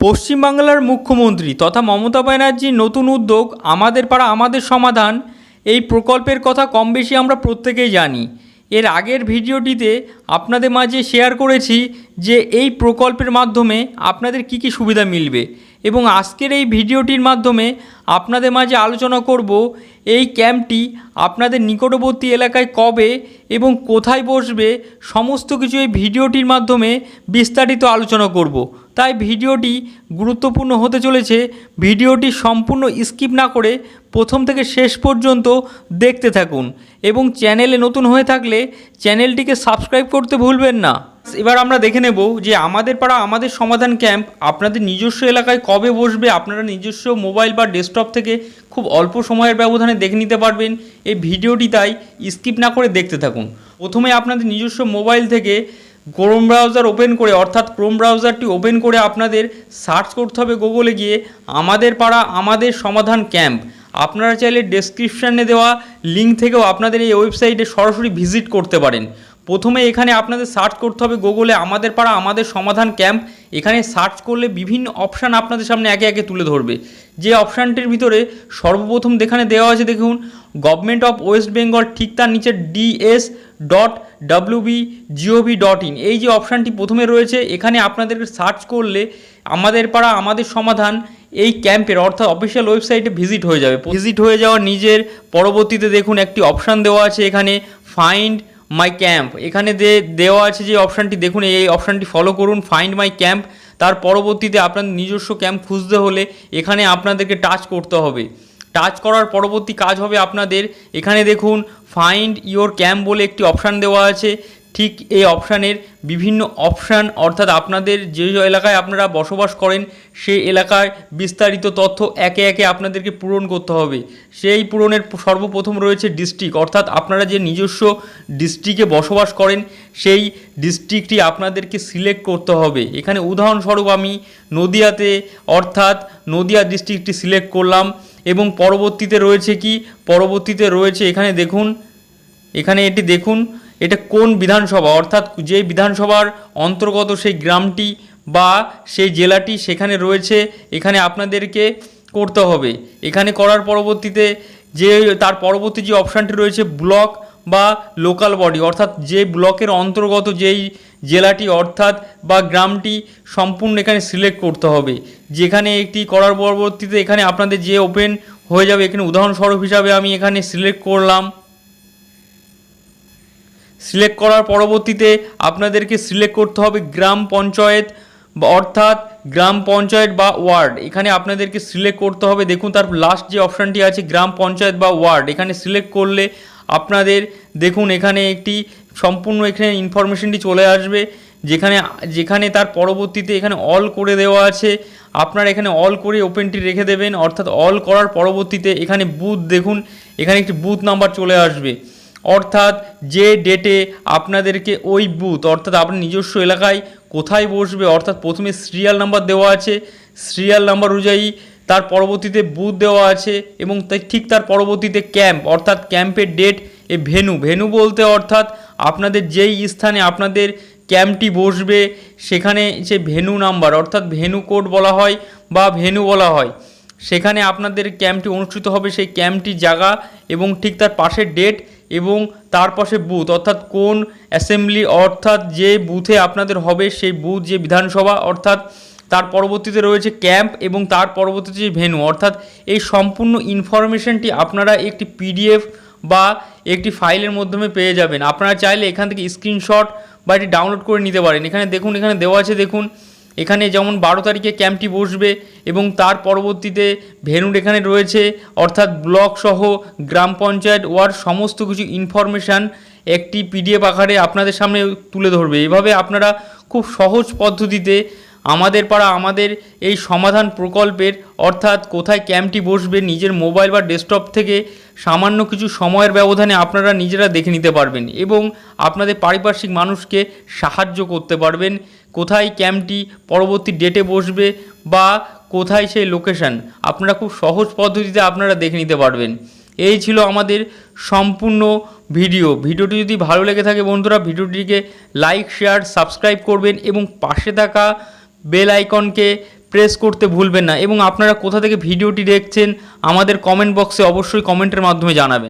পশ্চিমবাংলার মুখ্যমন্ত্রী তথা মমতা ব্যানার্জির নতুন উদ্যোগ আমাদের পাড়া, আমাদের সমাধান, এই প্রকল্পের কথা কম বেশি আমরা প্রত্যেকেই জানি। এর আগের ভিডিওটিতে আপনাদের মাঝে শেয়ার করেছি যে এই প্রকল্পের মাধ্যমে আপনাদের কি কি সুবিধা মিলবে এবং আজকের এই ভিডিওটির মাধ্যমে আপনাদের মাঝে আলোচনা করব এই ক্যাম্পটি আপনাদের নিকটবর্তী এলাকায় কবে এবং কোথায় বসবে, সমস্ত কিছু এই ভিডিওটির মাধ্যমে বিস্তারিত আলোচনা করব। তাই ভিডিওটি গুরুত্বপূর্ণ হতে চলেছে। ভিডিওটি সম্পূর্ণ স্কিপ না করে প্রথম থেকে শেষ পর্যন্ত দেখতে থাকুন এবং চ্যানেলে নতুন হয়ে থাকলে চ্যানেলটিকে সাবস্ক্রাইব করতে ভুলবেন না। এবার আমরা দেখে নেব যে আমাদের পাড়া, আমাদের সমাধান ক্যাম্প আপনাদের নিজস্ব এলাকায় কবে বসবে? আপনারা নিজস্ব মোবাইল বা ডেস্কটপ থেকে খুব অল্প সময়ের ব্যবধানে দেখে নিতে পারবেন। এই ভিডিওটি তাই স্কিপ না করে দেখতে থাকুন। প্রথমে আপনাদের নিজস্ব মোবাইল থেকে ক্রোম ব্রাউজার ওপেন করে, অর্থাৎ ক্রোম ব্রাউজারটি ওপেন করে আপনাদের সার্চ করতে হবে গুগলে গিয়ে, আমাদের পাড়া, আমাদের সমাধান ক্যাম্প আপনারা চাইলে ডেসক্রিপশানে দেওয়া লিঙ্ক থেকেও আপনাদের এই ওয়েবসাইটে সরাসরি ভিজিট করতে পারেন। প্রথমে এখানে আপনাদের সার্চ করতে হবে গুগলে আমাদের পাড়া, আমাদের সমাধান ক্যাম্প এখানে সার্চ করলে বিভিন্ন অপশান আপনাদের সামনে একে একে তুলে ধরবে। যে অপশানটির ভিতরে সর্বপ্রথম যেখানে দেওয়া আছে দেখুন গভর্নমেন্ট অফ ওয়েস্ট বেঙ্গল ঠিক তার নিচে DS dot WB gov dot in এই যে অপশানটি প্রথমে রয়েছে এখানে আপনাদেরকে সার্চ করলে আমাদের পাড়া আমাদের সমাধান এই ক্যাম্পের অর্থাৎ অফিসিয়াল ওয়েবসাইটে ভিজিট হয়ে যাবে। ভিজিট হয়ে যাওয়ার নিজের পরবর্তীতে দেখুন একটি অপশান দেওয়া আছে এখানে ফাইন্ড মাই ক্যাম্প এখানে যে দেওয়া আছে যে অপশানটি দেখুন, এই অপশানটি ফলো করুন ফাইন্ড মাই ক্যাম্প তার পরবর্তীতে আপনার নিজস্ব ক্যাম্প খুঁজতে হলে এখানে আপনাদেরকে টাচ করতে হবে। টাচ করার পরবর্তী কাজ হবে আপনাদের। এখানে দেখুন ফাইন্ড ইওর ক্যাম্প বলে একটি অপশান দেওয়া আছে। ঠিক এই অপশানের বিভিন্ন অপশান, অর্থাৎ আপনাদের যে এলাকায় আপনারা বসবাস করেন, সেই এলাকায় বিস্তারিত তথ্য একে একে আপনাদেরকে পূরণ করতে হবে। সেই পূরণের সর্বপ্রথম রয়েছে ডিস্ট্রিক্ট, অর্থাৎ আপনারা যে নিজস্ব ডিস্ট্রিক্টে বসবাস করেন, সেই ডিস্ট্রিক্টটি আপনাদেরকে সিলেক্ট করতে হবে। এখানে উদাহরণস্বরূপ আমি নদিয়াতে, অর্থাৎ নদিয়া ডিস্ট্রিক্টটি সিলেক্ট করলাম এবং পরবর্তীতে রয়েছে কি? পরবর্তীতে রয়েছে, এখানে দেখুন এখানে এটি দেখুন, এটা কোন বিধানসভা? অর্থাৎ যে বিধানসভার অন্তর্গত সেই গ্রামটি বা সেই জেলাটি সেখানে রয়েছে, এখানে আপনাদেরকে করতে হবে। এখানে করার পরবর্তীতে যে তার পরবর্তী যে অপশানটি রয়েছে, ব্লক বা লোকাল বডি, অর্থাৎ যে ব্লকের অন্তর্গত যেই জেলাটি, অর্থাৎ বা গ্রামটি সম্পূর্ণ এখানে সিলেক্ট করতে হবে। যেখানে একটি করার পরবর্তীতে এখানে আপনাদের যে ওপেন হয়ে যাবে, এখানে উদাহরণস্বরূপ হিসাবে আমি এখানে সিলেক্ট করলাম। সিলেক্ট করার পরবর্তীতে আপনাদেরকে সিলেক্ট করতে হবে গ্রাম পঞ্চায়েত অর্থাৎ গ্রাম পঞ্চায়েত বা ওয়ার্ড। এখানে আপনাদেরকে সিলেক্ট করতে হবে। দেখুন, তার লাস্ট যে অপশানটি আছে, গ্রাম পঞ্চায়েত বা ওয়ার্ড, এখানে সিলেক্ট করলে আপনাদের, দেখুন, এখানে একটি সম্পূর্ণ এখানে ইনফরমেশনটি চলে আসবে। যেখানে যেখানে তার পরবর্তীতে এখানে অল করে দেওয়া আছে। আপনার এখানে অল করে ওপেনটি রেখে দেবেন। অর্থাৎ অল করার পরবর্তীতে এখানে বুথ দেখুন, এখানে একটি বুথ নাম্বার চলে আসবে। অর্থাৎ যে ডেটে আপনাদেরকে ওই বুথ অর্থাৎ আপনার নিজস্ব এলাকায় কোথায় বসবে, অর্থাৎ প্রথমে সিরিয়াল নাম্বার দেওয়া আছে সিরিয়াল নাম্বার অনুযায়ী তার পরবর্তীতে বুথ দেওয়া আছে এবং তাই ঠিক তার পরবর্তীতে ক্যাম্প অর্থাৎ ক্যাম্পের ডেট এ ভেনু ভেনু বলতে অর্থাৎ আপনাদের যেই স্থানে আপনাদের ক্যাম্পটি বসবে, সেখানে যে ভেনু নাম্বার অর্থাৎ ভেনু কোড বলা হয় বা ভেনু বলা হয়, সেখানে আপনাদের ক্যাম্পটি অনুষ্ঠিত হবে সেই ক্যাম্পটি জায়গা এবং ঠিক তার পাশের ডেট এবং তার পাশে বুথ, অর্থাৎ কোন অ্যাসেম্বলি, অর্থাৎ যে বুথে আপনাদের হবে সেই বুথ, যে বিধানসভা, অর্থাৎ তার পরবর্তীতে রয়েছে ক্যাম্প এবং তার পরবর্তীতে যে ভেনু অর্থাৎ এই সম্পূর্ণ ইনফরমেশনটি আপনারা একটি পিডিএফ বা একটি ফাইলের মাধ্যমে পেয়ে যাবেন। আপনারা চাইলে এখান থেকে স্ক্রিনশট বা এটি ডাউনলোড করে নিতে পারেন। এখানে দেখুন, এখানে দেওয়া আছে, দেখুন। এখানে যেমন বারো তারিখে ক্যাম্পটি বসবে এবং তার পরবর্তীতে ভেনুর এখানে রয়েছে, অর্থাৎ ব্লক সহ গ্রাম পঞ্চায়েত ওয়ার্ড সমস্ত কিছু ইনফরমেশান একটি পিডিএফ আকারে আপনাদের সামনে তুলে ধরবে। এভাবে আপনারা খুব সহজ পদ্ধতিতে আমাদের পাড়া আমাদের এই সমাধান প্রকল্পের, অর্থাৎ কোথায় ক্যাম্পটি বসবে, নিজের মোবাইল বা ডেস্কটপ থেকে সামান্য কিছু সময়ের ব্যবধানে আপনারা নিজেরা দেখে নিতে পারবেন এবং আপনাদের পারিপার্শ্বিক মানুষকে সাহায্য করতে পারবেন। কোথায় ক্যাম্পটি পরবর্তী ডেটে বসবে বা কোথায় সেই লোকেশান আপনারা খুব সহজ পদ্ধতিতে আপনারা দেখে নিতে পারবেন। এই ছিল আমাদের সম্পূর্ণ ভিডিও। ভিডিওটি যদি ভালো লেগে থাকে বন্ধুরা, ভিডিওটিকে লাইক, শেয়ার, সাবস্ক্রাইব করবেন এবং পাশে থাকা বেল আইকনকে প্রেস করতে ভুলবেন না এবং আপনারা কোথা থেকে ভিডিওটি দেখছেন আমাদের কমেন্ট বক্সে অবশ্যই কমেন্টের মাধ্যমে জানাবেন।